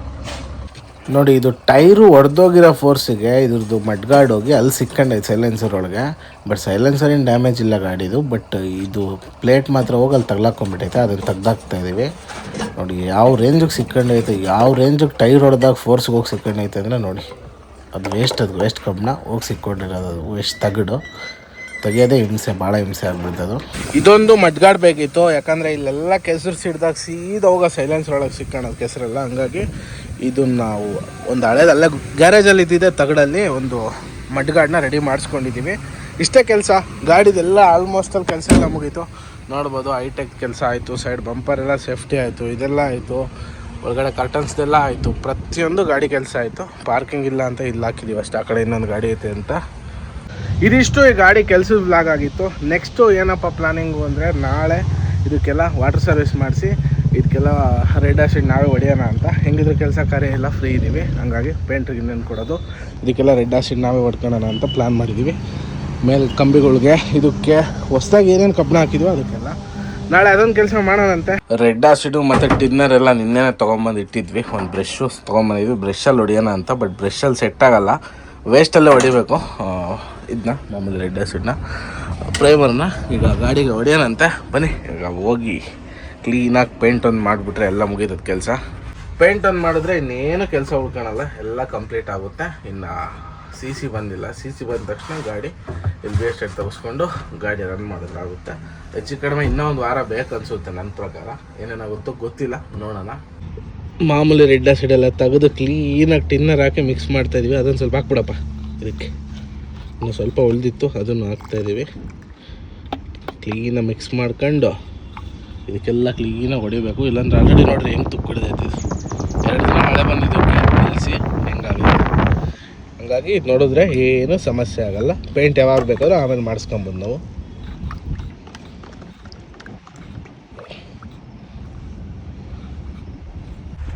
Speaker 1: ನೋಡಿ, ಇದು ಟೈರು ಒಡೆದೋಗಿರೋ ಫೋರ್ಸಿಗೆ ಇದ್ರದ್ದು ಮಡ್ಗಾಡ್ ಹೋಗಿ ಅಲ್ಲಿ ಸಿಕ್ಕಂಡೈತೆ ಸೈಲೆನ್ಸರ್ ಒಳಗೆ. ಬಟ್ ಸೈಲೆನ್ಸರ್ ಏನು ಡ್ಯಾಮೇಜ್ ಇಲ್ಲ ಗಾಡಿದು. ಬಟ್ ಇದು ಪ್ಲೇಟ್ ಮಾತ್ರ ಹೋಗಿ ಅಲ್ಲಿ ತಗ್ಲಾಕೊಂಡ್ಬಿಟ್ಟೈತೆ. ಅದನ್ನು ತೆಗ್ದಾಕ್ತಾ ಇದ್ದೀವಿ ನೋಡಿ, ಯಾವ ರೇಂಜಿಗೆ ಸಿಕ್ಕಂಡೈತೆ, ಯಾವ ರೇಂಜಿಗೆ ಟೈರ್ ಹೊಡೆದಾಗ ಫೋರ್ಸ್ಗೆ ಹೋಗಿ ಸಿಕ್ಕಂಡೈತೆ ಅಂದರೆ ನೋಡಿ. ಅದು ವೇಸ್ಟ್ ಅದು ವೇಸ್ಟ್ ಕಬ್ಬಣ ಹೋಗಿ ಸಿಕ್ಕೊಂಡಿರೋದು ವೇಸ್ಟ್ ತಗಡು. ತೆಗಿಯೋದೇ ಹಿಂಸೆ, ಭಾಳ ಹಿಂಸೆ ಆಗ್ಬಿಡ್ತದು. ಇದೊಂದು ಮಡ್ಗಾಡ್ ಬೇಕಿತ್ತು, ಯಾಕಂದರೆ ಇಲ್ಲೆಲ್ಲ ಕೆಸರು ಸಿಡ್ದಾಗ ಸೀದಾ ಹೋಗೋ ಒಳಗೆ ಸಿಕ್ಕೋಣದು ಕೆಸರೆಲ್ಲ. ಹಂಗಾಗಿ ಇದನ್ನ ನಾವು ಒಂದು ಹಳೇದಲ್ಲೇ ಗ್ಯಾರೇಜಲ್ಲಿ ಇದ್ದಿದ್ದೆ ತಗಡಲ್ಲಿ ಒಂದು ಮಡ್ಗಾಡನ್ನ ರೆಡಿ ಮಾಡಿಸ್ಕೊಂಡಿದ್ದೀವಿ ಇಷ್ಟೇ ಕೆಲಸ, ಗಾಡಿದೆಲ್ಲ ಆಲ್ಮೋಸ್ಟ್ ಅಲ್ಲಿ ಕೆಲಸ ಎಲ್ಲ ಮುಗೀತು. ನೋಡ್ಬೋದು ಹೈಟೆಕ್ ಕೆಲಸ ಆಯಿತು ಸೈಡ್ ಬಂಪರ್ ಎಲ್ಲ ಸೇಫ್ಟಿ ಆಯಿತು, ಇದೆಲ್ಲ ಆಯಿತು. ಒಳಗಡೆ ಕರ್ಟನ್ಸ್ದೆಲ್ಲ ಆಯಿತು. ಪ್ರತಿಯೊಂದು ಗಾಡಿ ಕೆಲಸ ಆಯಿತು. ಪಾರ್ಕಿಂಗ್ ಇಲ್ಲ ಅಂತ ಇಲ್ಲಿ ಹಾಕಿದ್ದೀವಿ ಅಷ್ಟೇ, ಆ ಕಡೆ ಇನ್ನೊಂದು ಗಾಡಿ ಐತೆ ಅಂತ. ಇದಿಷ್ಟು ಈ ಗಾಡಿ ಕೆಲಸದ ಬ್ಲಾಗ್ ಆಗಿತ್ತು. ನೆಕ್ಸ್ಟು ಏನಪ್ಪ ಪ್ಲಾನಿಂಗು ಅಂದರೆ ನಾಳೆ ಇದಕ್ಕೆಲ್ಲ ವಾಟರ್ ಸರ್ವಿಸ್ ಮಾಡಿಸಿ, ಇದಕ್ಕೆಲ್ಲ ರೆಡ್ ಆಸಿಡ್ ನಾವೇ ಹೊಡೆಯೋಣ ಅಂತ. ಹೆಂಗಿದ್ರು ಕೆಲಸ ಕಾರ್ಯ ಎಲ್ಲ ಫ್ರೀ ಇದ್ದೀವಿ ಹಂಗಾಗಿ ಪೇಂಟ್ರಿಗೆ ಇನ್ನೇನು ಕೊಡೋದು. ಇದಕ್ಕೆಲ್ಲ ರೆಡ್ ಆಸಿಡ್ ನಾವೇ ಹೊಡ್ಕೊಳ್ಳೋಣ ಅಂತ ಪ್ಲ್ಯಾನ್ ಮಾಡಿದ್ದೀವಿ ಮೇಲೆ ಕಂಬಿಗಳಿಗೆ ಇದಕ್ಕೆ ಹೊಸದಾಗಿ ಏನೇನು ಕಬ್ಬಣ ಹಾಕಿದ್ವೋ ಅದಕ್ಕೆಲ್ಲ. ನಾಳೆ ಅದೊಂದು ಕೆಲಸ ಮಾಡೋಣಂತೆ. ರೆಡ್ ಆಸಿಡು ಮತ್ತು ಟಿನ್ನರ್ ಎಲ್ಲ ನಿನ್ನೆನೆ ತೊಗೊಂಬಂದು ಇಟ್ಟಿದ್ವಿ. ಒಂದು ಬ್ರಷ್ಷು ತೊಗೊಂಬಂದಿದ್ವಿ. ಬ್ರಷಲ್ಲಿ ಹೊಡಿಯೋಣ ಅಂತ ಬಟ್ ಬ್ರಷಲ್ಲಿ ಸೆಟ್ ಆಗೋಲ್ಲ. ವೇಸ್ಟಲ್ಲೇ ಹೊಡಿಬೇಕು. ಇದನ್ನ ಮಾಮೂಲಿ ರೆಡ್ ಆಸಿಡ್ನ ಪ್ರೈಮರ್ನ ಈಗ ಗಾಡಿಗೆ ಹೊಡೆಯೋಣಂತೆ ಬನ್ನಿ, ಈಗ ಹೋಗಿ ಕ್ಲೀನಾಗಿ ಪೇಂಟ್ ಒಂದು ಮಾಡಿಬಿಟ್ರೆ ಎಲ್ಲ ಮುಗೀತದ ಕೆಲಸ. ಪೇಂಟ್ ಒಂದು ಮಾಡಿದ್ರೆ ಇನ್ನೇನು ಕೆಲಸ ಉಳ್ಕೊಳಲ್ಲ ಎಲ್ಲ ಕಂಪ್ಲೀಟ್ ಆಗುತ್ತೆ. ಇನ್ನು ಸಿ ಸಿ ಬಂದಿಲ್ಲ. ಸಿ ಸಿ ಬಂದ ತಕ್ಷಣ ಗಾಡಿ ಇಲ್ಲಿ ಬೇಸ್ಟ್ ತಗಿಸ್ಕೊಂಡು ಗಾಡಿ ರನ್ ಮಾಡೋದಾಗುತ್ತೆ. ಹೆಚ್ಚು ಕಡಿಮೆ ಇನ್ನೂ ಒಂದು ವಾರ ಬೇಕು ಅನಿಸುತ್ತೆ ನನ್ನ ಪ್ರಕಾರ. ಏನೇನಾಗುತ್ತೋ ಗೊತ್ತಿಲ್ಲ, ನೋಡೋಣ. ಮಾಮೂಲಿ ರೆಡ್ ಆಸಿಡ್ ಎಲ್ಲ ತೆಗೆದು ಕ್ಲೀನಾಗಿ ಟಿನ್ನರ್ ಹಾಕಿ ಮಿಕ್ಸ್ ಮಾಡ್ತಾಯಿದ್ವಿ ಅದೊಂದು ಸ್ವಲ್ಪ ಹಾಕ್ಬಿಡಪ್ಪ, ಇದಕ್ಕೆ. ಇನ್ನು ಸ್ವಲ್ಪ ಉಳಿದಿತ್ತು, ಅದನ್ನು ಹಾಕ್ತಾ ಇದ್ದೀವಿ. ಕ್ಲೀನಾಗಿ ಮಿಕ್ಸ್ ಮಾಡ್ಕೊಂಡು ಇದಕ್ಕೆಲ್ಲ ಕ್ಲೀನಾಗಿ ಹೊಡಿಬೇಕು. ಇಲ್ಲಾಂದ್ರೆ ಆಲ್ರೆಡಿ ನೋಡ್ರಿ ಹೆಂಗೆ ತುಕ್ಕಿಡ್ದೈತೆ ಇದು. ಎರಡು ದಿನ ಮಳೆ ಬಂದಿದ್ದು ನಿಲ್ಲಿಸಿ ಹೆಂಗಾಗಿದೆ ಹಂಗಾಗಿ ನೋಡಿದ್ರೆ ಏನೂ ಸಮಸ್ಯೆ ಆಗೋಲ್ಲ. ಪೇಂಟ್ ಯಾವಾಗ ಬೇಕಾದ್ರೂ ಆಮೇಲೆ ಮಾಡಿಸ್ಕೊಂಬೋದು ನಾವು.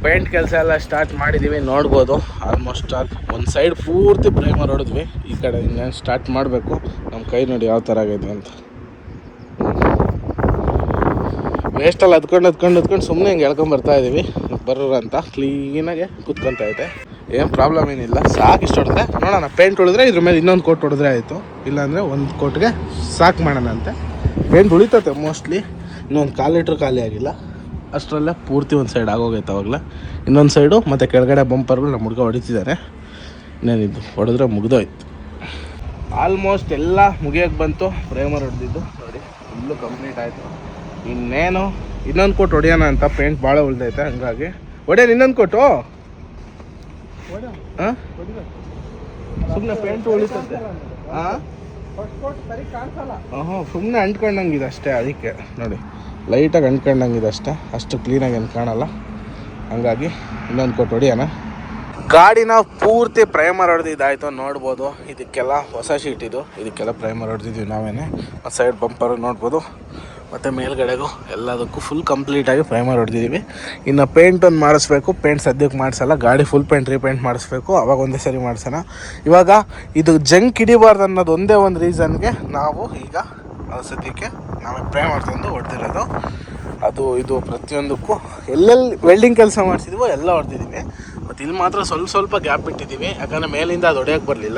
Speaker 1: ಪೇಂಟ್ ಕೆಲಸ ಎಲ್ಲ ಸ್ಟಾರ್ಟ್ ಮಾಡಿದ್ದೀವಿ ನೋಡ್ಬೋದು. ಆಲ್ಮೋಸ್ಟ್ ಆಲ್ ಒಂದು ಸೈಡ್ ಪೂರ್ತಿ ಪ್ರೈಮರ್ ಹೊಡೆದ್ವಿ. ಈ ಕಡೆ ಇನ್ನೇನು ಸ್ಟಾರ್ಟ್ ಮಾಡಬೇಕು. ನಮ್ಮ ಕೈ ನೋಡಿ ಯಾವ ಥರ ಆಗೈತೆ ಅಂತ. ವೇಸ್ಟಲ್ಲಿ ಹತ್ಕೊಂಡು ಹತ್ಕೊಂಡು ಹತ್ಕೊಂಡು ಸುಮ್ಮನೆ ಹಿಂಗೆ ಎಳ್ಕೊಂಡ್ ಬರ್ತಾ ಇದ್ದೀವಿ ಬರೋರು ಅಂತ ಕ್ಲೀನಾಗೆ ಕುತ್ಕೊಂತ ಐತೆ ಏನು ಪ್ರಾಬ್ಲಮ್ ಏನಿಲ್ಲ. ಸಾಕು ಇಷ್ಟು ಹೊಡೆದ್ರೆ ನೋಡೋಣ ಪೇಂಟ್ ಹೊಡೆದ್ರೆ ಇದ್ರ ಮೇಲೆ ಇನ್ನೊಂದು ಕೋಟ್ ಹೊಡೆದ್ರೆ ಆಯಿತು. ಇಲ್ಲಾಂದರೆ ಒಂದು ಕೋಟ್ಗೆ ಸಾಕು ಮಾಡೋಣ ಅಂತೆ. ಪೇಂಟ್ ಉಳಿತತೆ ಮೋಸ್ಟ್ಲಿ ಇನ್ನೊಂದು ಕಾಲು ಲೀಟ್ರ್ ಖಾಲಿ ಆಗಿಲ್ಲ. ಅಷ್ಟರಲ್ಲೇ ಪೂರ್ತಿ ಒಂದು ಸೈಡ್ ಆಗೋಗೈತೆ ಅವಾಗಲೇ. ಇನ್ನೊಂದು ಸೈಡು ಮತ್ತು ಕೆಳಗಡೆ ಬಂಪರ್ಗಳು ನಮ್ಮ ಹುಡುಗ ಹೊಡಿತಿದ್ದಾರೆ ಇನ್ನೇನಿದ್ದು ಹೊಡೆದ್ರೆ ಮುಗಿದೋಯ್ತು. ಆಲ್ಮೋಸ್ಟ್ ಎಲ್ಲ ಮುಗಿಯೋಕ್ಕೆ ಬಂತು ಪ್ರೇಮರ್ ಹೊಡೆದಿದ್ದು. ನೋಡಿ ಫುಲ್ಲು ಕಂಪ್ಲೀಟ್ ಆಯಿತು. ಇನ್ನೇನು ಇನ್ನೊಂದು ಕೊಟ್ಟು ಹೊಡೆಯೋಣ ಅಂತ ಪೇಂಟ್ ಭಾಳ ಉಳ್ದೈತೆ ಹಂಗಾಗಿ. ಹೊಡೆಯೋಣ ಇನ್ನೊಂದು ಕೊಟ್ಟು ಹಾಂ? ಸುಮ್ಮನೆ ಪೇಂಟ್ ಉಳಿತಂತೆ. ಹಾಂ? ಹಾಂ ಸುಮ್ಮನೆ ಅಂಟ್ಕೊಂಡಂಗಿದೆ ಅಷ್ಟೇ ಅದಕ್ಕೆ. ನೋಡಿ. ಲೈಟಾಗಿ ಅಂಟ್ಕೊಂಡಂಗಿದೆ ಅಷ್ಟೇ. ಅಷ್ಟು ಕ್ಲೀನಾಗಿ ಏನು ಕಾಣಲ್ಲ. ಹಂಗಾಗಿ ಇನ್ನೊಂದು ಕೊಟ್ಟು ಹೊಡಿಯೋಣ. ಗಾಡಿನ ಪೂರ್ತಿ ಪ್ರೈಮರ್ ಹೊಡೆದಿದ್ದಾಯ್ತು ನೋಡ್ಬೋದು. ಇದಕ್ಕೆಲ್ಲ ಹೊಸ ಶೀಟ್ ಇದು. ಇದಕ್ಕೆಲ್ಲ ಪ್ರೈಮರ್ ಹೊಡೆದಿದ್ವಿ ನಾವೇನೆ. ಮತ್ತು ಸೈಡ್ ಬಂಪರ್ ನೋಡ್ಬೋದು. ಮತ್ತು ಮೇಲ್ಗಡೆಗೂ ಎಲ್ಲದಕ್ಕೂ ಫುಲ್ ಕಂಪ್ಲೀಟಾಗಿ ಪ್ರೈಮರ್ ಹೊಡೆದಿದ್ದೀವಿ. ಇನ್ನು ಪೇಂಟ್ ಒಂದು ಮಾಡಿಸ್ಬೇಕು. ಪೇಂಟ್ ಸದ್ಯಕ್ಕೆ ಮಾಡಿಸಲ್ಲ. ಗಾಡಿ ಫುಲ್ ಪೇಂಟ್ ರೀಪೇಂಟ್ ಮಾಡಿಸ್ಬೇಕು. ಅವಾಗ ಒಂದೇ ಸರಿ ಮಾಡಿಸೋಣ. ಇವಾಗ ಇದು ಜಂಕ್ ಹಿಡಿಬಾರ್ದು ಅನ್ನೋದು ಒಂದೇ ಒಂದು ರೀಸನ್ಗೆ ನಾವು ಈಗ ಸದ್ಯಕ್ಕೆ ನಾವೇ ಪ್ರೇ ತಂದು ಹೊಡೆದಿರೋದು. ಅದು, ಇದು ಪ್ರತಿಯೊಂದಕ್ಕೂ ಎಲ್ಲೆಲ್ಲಿ ವೆಲ್ಡಿಂಗ್ ಕೆಲಸ ಮಾಡಿಸಿದ್ವೋ ಎಲ್ಲ ಹೊಡೆದಿದ್ದೀವಿ ಮತ್ತು ಇಲ್ಲಿ ಮಾತ್ರ ಸ್ವಲ್ಪ ಸ್ವಲ್ಪ ಗ್ಯಾಪ್ ಬಿಟ್ಟಿದ್ದೀವಿ ಯಾಕಂದರೆ ಮೇಲಿಂದ ಅದು ಹೊಡೆಯೋಕೆ ಬರಲಿಲ್ಲ.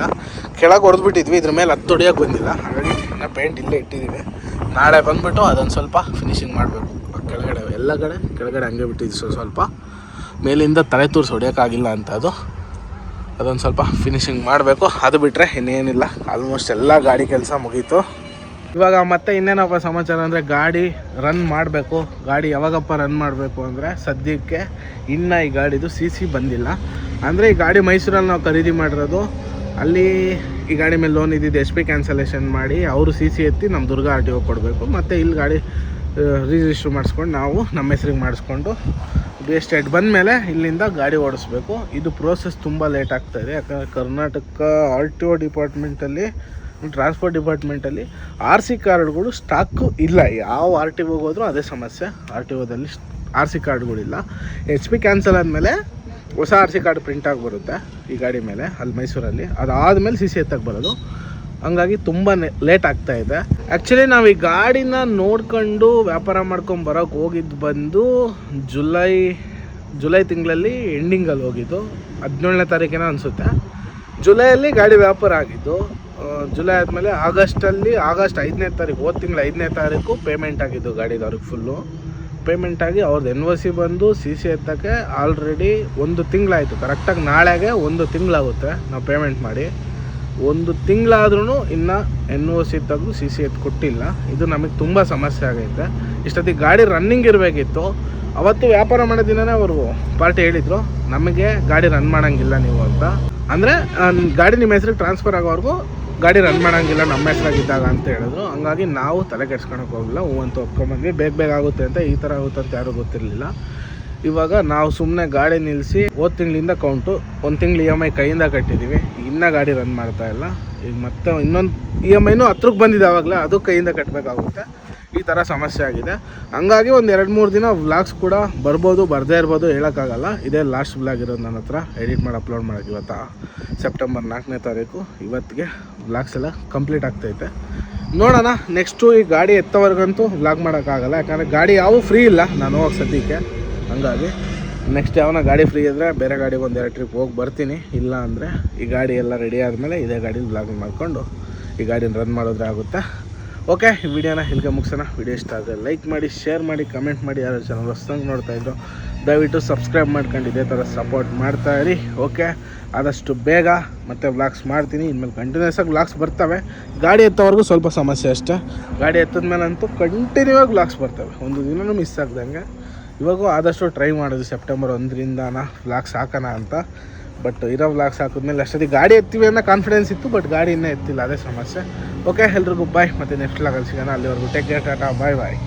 Speaker 1: ಕೆಳಗೆ ಹೊಡೆದ್ಬಿಟ್ಟಿದ್ವಿ. ಇದ್ರ ಮೇಲೆ ಹತ್ತು ಹೊಡೆಯೋಕೆ ಬಂದಿಲ್ಲ. ಹಾಗಾಗಿ ಇನ್ನು ಪೇಂಟ್ ಇಲ್ಲೇ ಇಟ್ಟಿದ್ದೀವಿ ನಾಳೆ ಬಂದುಬಿಟ್ಟು ಅದೊಂದು ಸ್ವಲ್ಪ ಫಿನಿಶಿಂಗ್ ಮಾಡಬೇಕು. ಕೆಳಗಡೆ, ಎಲ್ಲ ಕಡೆ, ಕೆಳಗಡೆ ಹಂಗೆ ಬಿಟ್ಟಿದ್ವಿ ಸ್ವಲ್ಪ ಸ್ವಲ್ಪ. ಮೇಲಿಂದ ತಲೆ ತೂರಿಸಿ ಹೊಡೆಯೋಕ್ಕಾಗಿಲ್ಲ ಅಂತ ಅದು. ಅದೊಂದು ಸ್ವಲ್ಪ ಫಿನಿಶಿಂಗ್ ಮಾಡಬೇಕು. ಅದು ಬಿಟ್ಟರೆ ಇನ್ನೇನಿಲ್ಲ. ಆಲ್ಮೋಸ್ಟ್ ಎಲ್ಲ ಗಾಡಿ ಕೆಲಸ ಮುಗೀತು. ಇವಾಗ ಮತ್ತೆ ಇನ್ನೇನಪ್ಪ ಸಮಾಚಾರ ಅಂದರೆ ಗಾಡಿ ರನ್ ಮಾಡಬೇಕು. ಗಾಡಿ ಯಾವಾಗಪ್ಪ ರನ್ ಮಾಡಬೇಕು ಅಂದರೆ ಸದ್ಯಕ್ಕೆ ಇನ್ನು ಈ ಗಾಡಿದು ಸಿ ಸಿ ಬಂದಿಲ್ಲ. ಅಂದರೆ ಈ ಗಾಡಿ ಮೈಸೂರಲ್ಲಿ ನಾವು ಖರೀದಿ ಮಾಡಿರೋದು, ಅಲ್ಲಿ ಈ ಗಾಡಿ ಮೇಲೆ ಲೋನ್ ಇದ್ದಿದ್ದು ಎಚ್ ಪಿ ಕ್ಯಾನ್ಸಲೇಷನ್ ಮಾಡಿ ಅವರು ಸಿ ಸಿ ಎತ್ತಿ ನಮ್ಮ ದುರ್ಗ ಆರ್ ಟಿ ಒ ಕೊಡಬೇಕು. ಮತ್ತು ಇಲ್ಲಿ ಗಾಡಿ ರಿಜಿಸ್ಟ್ರ್ ಮಾಡಿಸ್ಕೊಂಡು ನಾವು ನಮ್ಮ ಹೆಸ್ರಿಗೆ ಮಾಡಿಸ್ಕೊಂಡು ಎಸ್ಟೇಟ್ ಬಂದಮೇಲೆ ಇಲ್ಲಿಂದ ಗಾಡಿ ಓಡಿಸ್ಬೇಕು. ಇದು ಪ್ರೋಸೆಸ್ ತುಂಬ ಲೇಟ್ ಆಗ್ತಾಯಿದೆ ಯಾಕಂದರೆ ಕರ್ನಾಟಕ ಆರ್ ಟಿ ಒ ಡಿಪಾರ್ಟ್ಮೆಂಟಲ್ಲಿ ಟ್ರಾನ್ಸ್ಪೋರ್ಟ್ ಡಿಪಾರ್ಟ್ಮೆಂಟಲ್ಲಿ ಆರ್ ಸಿ ಕಾರ್ಡ್ಗಳು ಸ್ಟಾಕು ಇಲ್ಲ. ಯಾವ ಆರ್ ಟಿ ಒಗೆ ಹೋದ್ರೂ ಅದೇ ಸಮಸ್ಯೆ. ಆರ್ ಟಿ ಒದಲ್ಲಿ ಆರ್ ಸಿ ಕಾರ್ಡ್ಗಳಿಲ್ಲ. ಎಚ್ ಪಿ ಕ್ಯಾನ್ಸಲ್ ಆದಮೇಲೆ ಹೊಸ ಆರ್ ಸಿ ಕಾರ್ಡ್ ಪ್ರಿಂಟ್ ಆಗಿ ಬರುತ್ತೆ ಈ ಗಾಡಿ ಮೇಲೆ, ಅಲ್ಲಿ ಮೈಸೂರಲ್ಲಿ. ಅದಾದಮೇಲೆ ಸಿ ಸಿ ಎತ್ತಕ್ಕೆ ಬರೋದು. ಹಂಗಾಗಿ ತುಂಬ ಲೇಟ್ ಆಗ್ತಾ ಇದೆ. ಆ್ಯಕ್ಚುಲಿ ನಾವು ಈ ಗಾಡಿನ ನೋಡ್ಕೊಂಡು ವ್ಯಾಪಾರ ಮಾಡ್ಕೊಂಡು ಬರೋಕ್ಕೆ ಹೋಗಿದ್ದು ಬಂದು ಜುಲೈ ಜುಲೈ ತಿಂಗಳಲ್ಲಿ ಎಂಡಿಂಗಲ್ಲಿ ಹೋಗಿದ್ದು. ಹದಿನೇಳನೇ ತಾರೀಕಿನ ಅನಿಸುತ್ತೆ. ಜುಲೈಯಲ್ಲಿ ಗಾಡಿ ವ್ಯಾಪಾರ ಆಗಿದ್ದು. ಜುಲೈ ಆದಮೇಲೆ ಆಗಸ್ಟಲ್ಲಿ, ಆಗಸ್ಟ್ ಐದನೇ ತಾರೀಕು, ಹೋದ ತಿಂಗಳು ಐದನೇ ತಾರೀಕು ಪೇಮೆಂಟ್ ಆಗಿದ್ದು ಗಾಡಿದವ್ರಿಗೆ ಫುಲ್ಲು ಪೇಮೆಂಟ್ ಆಗಿ ಅವ್ರದ್ದು ಎನ್ ಒ ಸಿ ಬಂದು ಸಿ ಸಿ ಎತ್ತಕ್ಕೆ ಆಲ್ರೆಡಿ ಒಂದು ತಿಂಗಳಾಯಿತು. ಕರೆಕ್ಟಾಗಿ ನಾಳೆಗೆ ಒಂದು ತಿಂಗಳಾಗುತ್ತೆ ನಾವು ಪೇಮೆಂಟ್ ಮಾಡಿ. ಒಂದು ತಿಂಗಳಾದ್ರೂ ಇನ್ನು ಎನ್ ಒ ಸಿ ತೆಗೆದು ಸಿ ಸಿ ಎತ್ ಕೊಟ್ಟಿಲ್ಲ. ಇದು ನಮಗೆ ತುಂಬ ಸಮಸ್ಯೆ ಆಗೈತೆ. ಇಷ್ಟೊತ್ತಿಗೆ ಗಾಡಿ ರನ್ನಿಂಗ್ ಇರಬೇಕಿತ್ತು. ಅವತ್ತು ವ್ಯಾಪಾರ ಮಾಡೋ ದಿನನೇ ಅವರು ಪಾರ್ಟಿ ಹೇಳಿದರು. ನಮಗೆ ಗಾಡಿ ರನ್ ಮಾಡೋಂಗಿಲ್ಲ ನೀವು ಅಂತ. ಅಂದರೆ ಗಾಡಿ ನಿಮ್ಮ ಹೆಸರಿಗೆ ಟ್ರಾನ್ಸ್ಫರ್ ಆಗೋವರೆಗೂ ಗಾಡಿ ರನ್ ಮಾಡೋಂಗಿಲ್ಲ, ನಮ್ಮ ಹೆಸ್ರಾಗಿದ್ದಾಗ ಅಂತ ಹೇಳಿದ್ರು. ಹಂಗಾಗಿ ನಾವು ತಲೆ ಕೆಡ್ಸ್ಕೊಳಕ್ಕೆ ಹೋಗಿಲ್ಲ ಹೂ ಅಂತ ಒಪ್ಕೊಂಬಂದ್ವಿ ಬೇಗ ಬೇಗ ಆಗುತ್ತೆ ಅಂತ ಈ ಥರ ಆಗುತ್ತೆ ಅಂತ ಯಾರೂ ಗೊತ್ತಿರಲಿಲ್ಲ. ಇವಾಗ ನಾವು ಸುಮ್ಮನೆ ಗಾಡಿ ನಿಲ್ಲಿಸಿ ಹೋದ ತಿಂಗಳಿಂದ ಕೌಂಟು ಒಂದು ತಿಂಗಳು ಇ ಎಂ ಐ ಕೈಯಿಂದ ಕಟ್ಟಿದ್ದೀವಿ ಇನ್ನೂ ಗಾಡಿ ರನ್ ಮಾಡ್ತಾ ಇಲ್ಲ. ಈಗ ಮತ್ತೆ ಇನ್ನೊಂದು ಇ ಎಂ ಐನೂ ಹತ್ರಕ್ಕೆ ಬಂದಿದೆ ಆವಾಗಲೇ ಅದು ಕೈಯಿಂದ ಕಟ್ಟಬೇಕಾಗುತ್ತೆ ಈ ಥರ ಸಮಸ್ಯೆ ಆಗಿದೆ. ಹಂಗಾಗಿ ಒಂದು ಎರಡು ಮೂರು ದಿನ ವ್ಲಾಗ್ಸ್ ಕೂಡ ಬರ್ಬೋದು, ಬರದೇ ಇರ್ಬೋದು ಹೇಳೋಕ್ಕಾಗಲ್ಲ. ಇದೇ ಲಾಸ್ಟ್ ವ್ಲಾಗ್ ಇರೋದು ನನ್ನ ಹತ್ರ. ಎಡಿಟ್ ಮಾಡಿ ಅಪ್ಲೋಡ್ ಮಾಡೋಕೆ ಇವತ್ತು ಸೆಪ್ಟೆಂಬರ್ ನಾಲ್ಕನೇ ತಾರೀಕು. ಇವತ್ತಿಗೆ ವ್ಲಾಗ್ಸ್ ಎಲ್ಲ ಕಂಪ್ಲೀಟ್ ಆಗ್ತೈತೆ ನೋಡೋಣ ನೆಕ್ಸ್ಟು ಈ ಗಾಡಿ ಎತ್ತವರೆಗಂತೂ ವ್ಲಾಗ್ ಮಾಡೋಕ್ಕಾಗಲ್ಲ. ಯಾಕಂದರೆ ಗಾಡಿ ಯಾವೂ ಫ್ರೀ ಇಲ್ಲ ನಾನು ಹೋಗಿ ಸದ್ಯಕ್ಕೆ. ಹಂಗಾಗಿ ನೆಕ್ಸ್ಟ್ ಯಾವನ ಗಾಡಿ ಫ್ರೀ ಇದ್ದರೆ ಬೇರೆ ಗಾಡಿಗೆ ಒಂದು ಎರಡು ಟ್ರಿಪ್ ಹೋಗಿ ಬರ್ತೀನಿ. ಇಲ್ಲ ಅಂದರೆ ಈ ಗಾಡಿ ಎಲ್ಲ ರೆಡಿ ಆದಮೇಲೆ ಇದೇ ಗಾಡಿನ ವ್ಲಾಗ್ ಮಾಡಿಕೊಂಡು ಈ ಗಾಡಿನ ರನ್ ಮಾಡಿದ್ರೆ ಆಗುತ್ತೆ? ಓಕೆ ವಿಡಿಯೋನ ಇಲ್ಲಿಗೆ ಮುಗಿಸೋಣ. ವಿಡಿಯೋ ಇಷ್ಟ ಆದರೆ ಲೈಕ್ ಮಾಡಿ ಶೇರ್ ಮಾಡಿ ಕಮೆಂಟ್ ಮಾಡಿ, ಯಾರು ಚಾನಲ್ ಹೊಸ್ದಂಗೆ ನೋಡ್ತಾಯಿದ್ರು ದಯವಿಟ್ಟು ಸಬ್ಸ್ಕ್ರೈಬ್ ಮಾಡ್ಕೊಂಡು ಇದೇ ಥರ ಸಪೋರ್ಟ್ ಇರಿ, ಓಕೆ? ಆದಷ್ಟು ಬೇಗ ಮತ್ತೆ ವ್ಲಾಗ್ಸ್ ಮಾಡ್ತೀನಿ. ಇನ್ಮೇಲೆ ಕಂಟಿನ್ಯೂಸ್ ಆಗಿ ವ್ಲಾಗ್ಸ್ ಬರ್ತವೆ. ಗಾಡಿ ಎತ್ತೋವರೆಗೂ ಸ್ವಲ್ಪ ಸಮಸ್ಯೆ ಅಷ್ಟೇ. ಗಾಡಿ ಎತ್ತದ ಮೇಲೆ ಅಂತೂ ಕಂಟಿನ್ಯೂ ಆಗಿ ವ್ಲಾಗ್ಸ್ ಬರ್ತವೆ. ಒಂದು ದಿನವೂ ಮಿಸ್ ಆಗ್ದಂಗೆ. ಇವಾಗೂ ಆದಷ್ಟು ಟ್ರೈ ಮಾಡೋದು ಸೆಪ್ಟೆಂಬರ್ ಒಂದರಿಂದನ ವ್ಲಾಗ್ಸ್ ಹಾಕೋಣ ಅಂತ. ಬಟ್ ಇರೋ ವ್ಲಾಗ್ಸ್ ಹಾಕಿದ್ಮೇಲೆ ಅಷ್ಟೊತ್ತಿಗೆ ಗಾಡಿ ಎತ್ತೀವಿ ಅನ್ನೋ ಕಾನ್ಫಿಡೆನ್ಸ್ ಇತ್ತು ಬಟ್ ಗಾಡಿ ಇನ್ನೂ ಎತ್ತಿಲ್ಲ, ಅದೇ ಸಮಸ್ಯೆ. ಓಕೆ ಎಲ್ರಿಗೂ ಬಾಯ್ ಮತ್ತೆ ನೆಕ್ಸ್ಟ್ ವ್ಲಾಗಲ್ಲಿ ಸಿಗೋಣ. ಅಲ್ಲಿವರೆಗೂ take care tata bye bye